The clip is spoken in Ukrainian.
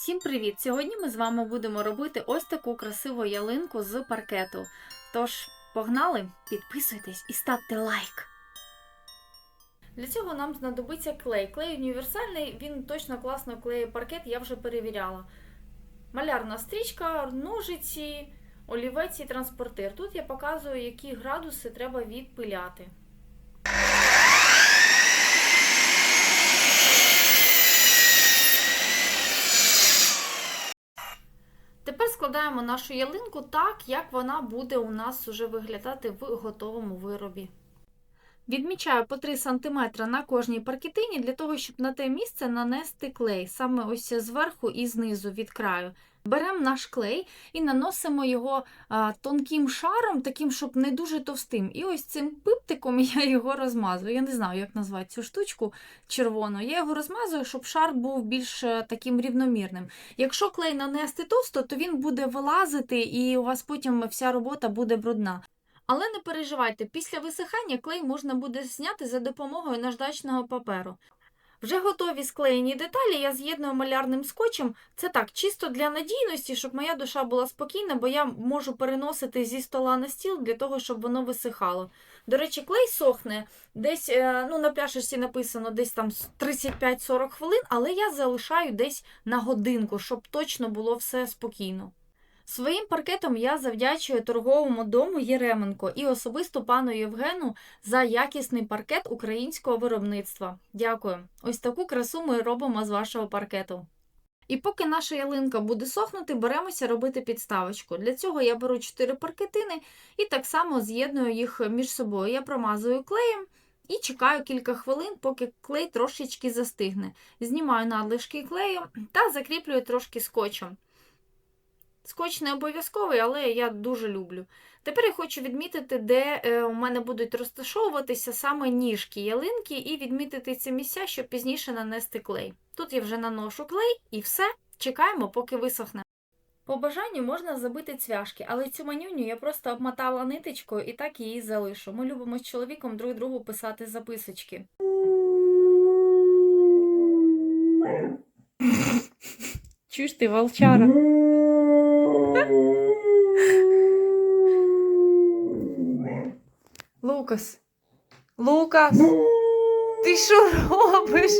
Всім привіт! Сьогодні ми з вами будемо робити ось таку красиву ялинку з паркету. Тож, погнали, підписуйтесь і ставте лайк. Для цього нам знадобиться клей. Клей універсальний, він точно класно клеє паркет, я вже перевіряла. Малярна стрічка, ножиці, олівець і транспортир. Тут я показую, які градуси треба відпиляти. Тепер складаємо нашу ялинку так, як вона буде у нас уже виглядати в готовому виробі. Відмічаю по 3 см на кожній паркетині для того, щоб на те місце нанести клей, саме ось зверху і знизу від краю. Беремо наш клей і наносимо його а, тонким шаром, таким, щоб не дуже товстим. І ось цим пиптиком я його розмазую. Я не знаю, як назвати цю штучку червону. Я його розмазую, щоб шар був більш е, таким рівномірним. Якщо клей нанести товсто, то він буде вилазити і у вас потім вся робота буде брудна. Але не переживайте, після висихання клей можна буде зняти за допомогою наждачного паперу. Вже готові склеєні деталі я з'єдную малярним скотчем. Це так, чисто для надійності, щоб моя душа була спокійна, бо я можу переносити зі стола на стіл для того, щоб воно висихало. До речі, клей сохне десь, е, ну на пляшечці написано десь там 35-40 хвилин, але я залишаю десь на годинку, щоб точно було все спокійно. Своїм паркетом я завдячую торговому дому Єременко і особисто пану Євгену за якісний паркет українського виробництва. Дякую. Ось таку красу ми робимо з вашого паркету. І поки наша ялинка буде сохнути, беремося робити підставочку. Для цього я беру 4 паркетини і так само з'єдную їх між собою. Я промазую клеєм і чекаю кілька хвилин, поки клей трошечки застигне. Знімаю надлишки клею та закріплюю трошки скотчем. Скотч не обов'язковий, але я дуже люблю. Тепер я хочу відмітити, де е, у мене будуть розташовуватися саме ніжки ялинки, і відмітити ці місця, щоб пізніше нанести клей. Тут я вже наношу клей і все, чекаємо, поки висохне. По бажанню можна забити цвяшки, але цю манюню я просто обмотала ниточкою і так її залишу. Ми любимо з чоловіком друг другу писати записочки. Чуєш ти, волчара? Лукас. Лукас! Ти що робиш?